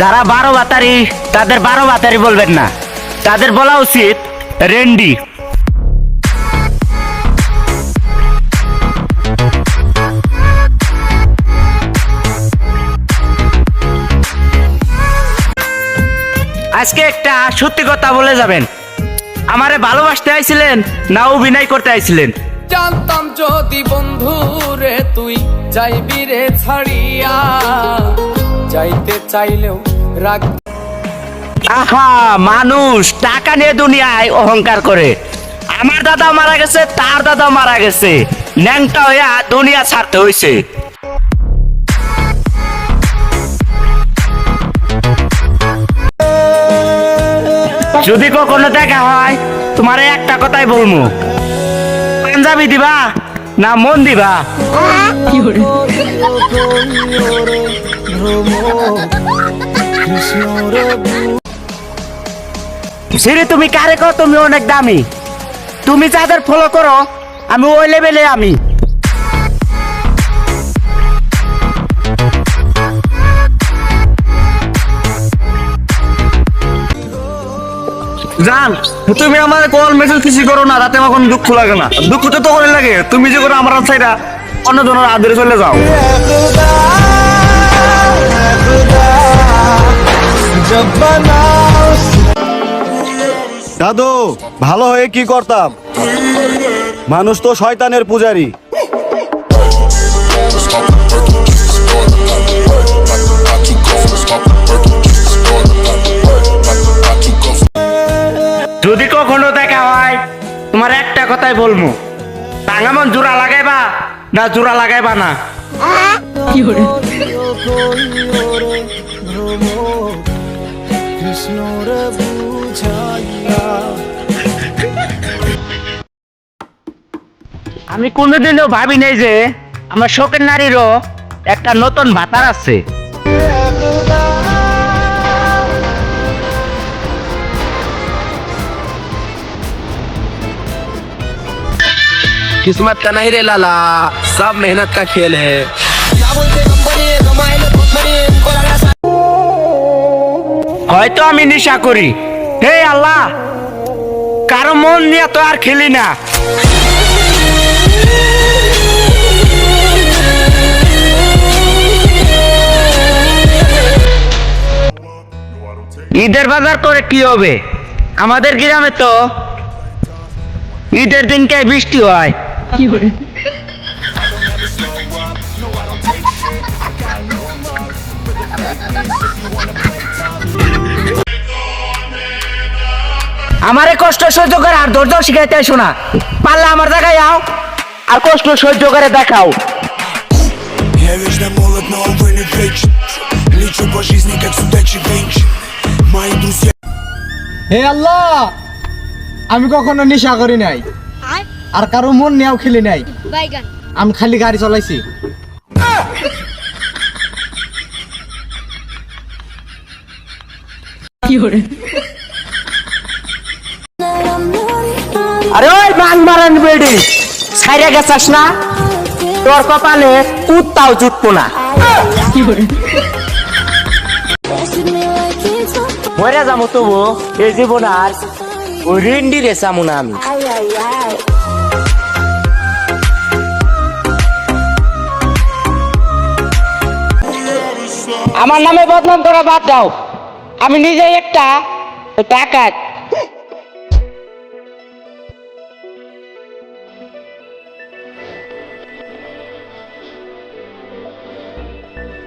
যারা বারো বাতারি, তাদের বারো বাতারি বলবেন না। তাদের বলা উচিত রেন্ডি। আজকে একটা সত্যি কথা বলে যাবেন। আমারে ভালোবাসতে আইছিলেন না অভিনয় করতে আইছিলেন? জানতাম যদি বন্ধু রে তুই যাইবি রে ছাড়িয়া। যাইতে চাইলেও রাগ আহা মানুষ টাকা নিয়ে দুনিয়ায় অহংকার করে। আমার দাদা মারা গেছে তার দাদা মারা গেছে। ন্যাংটা হইয়া দুনিয়া ছাড়তে হইছে। যদি কখনো দেখা হয় তোমার একটা কথাই বলব। পাঞ্জাবি দিবা না মন দিবা? সিরি তুমি কারে কো তুমি অনেক দামি? তুমি যাদের ফলো করো, আমি ওই লেভেলে আমি। জান, তুমি আমার কল মেসেজ কিছু করো না তাতে আমার কোনো দুঃখ লাগে না। দুঃখ তো তখনই লাগে, তুমি যে করো আমার সাইডা অন্য জনের আদরে চলে যাও। দাদু ভালো হয়ে কি করতাম? মানুষ তো শয়তানের পূজারি। যদি কখনো দেখা হয় তোমার একটা কথাই বলব। টাঙামন জোড়া লাগাইবা না জোড়া লাগাইবা না? আমি কোনোদিনও ভাবি নাই যে আমার শোকের নারীরও একটা নতুন ভাতার আছে किस्मत का नहीं रे लाला सब मेहनत का खेल है হয়তো আমি নেশা করি। হে আল্লাহ, কারও মন নিয়ে তো আর খেলি না। ঈদের বাজার করে কি হবে? আমাদের গ্রামে তো ঈদের দিনকে বৃষ্টি হয়। আমারে কষ্ট সহ্য করে আর ধৈর্য শিখাইতে আইসো না পারলে আমার জায়গায় আও আর কষ্ট সহ্য করে দেখাও Я вечно молод, но увы не вечен Лечу по жизни, как судачий венч Мои друзья হে আল্লাহ আমি কখনো নেশা করি নাই আর কারো মন নেওয়াও খেলি নাই বাইগান আমি খালি গাড়ি চলাইছি আরে বাং বেডি ছাইরা গেছাস না? তোর কপালে কুত্তাও জুটবো না। মরে যাব তবু, এই জীবন আর রিন্ডি রে চামু না আমি। আমার নামে বদনাম করা বাদ দাও। আমি নিজেই একটা টাকা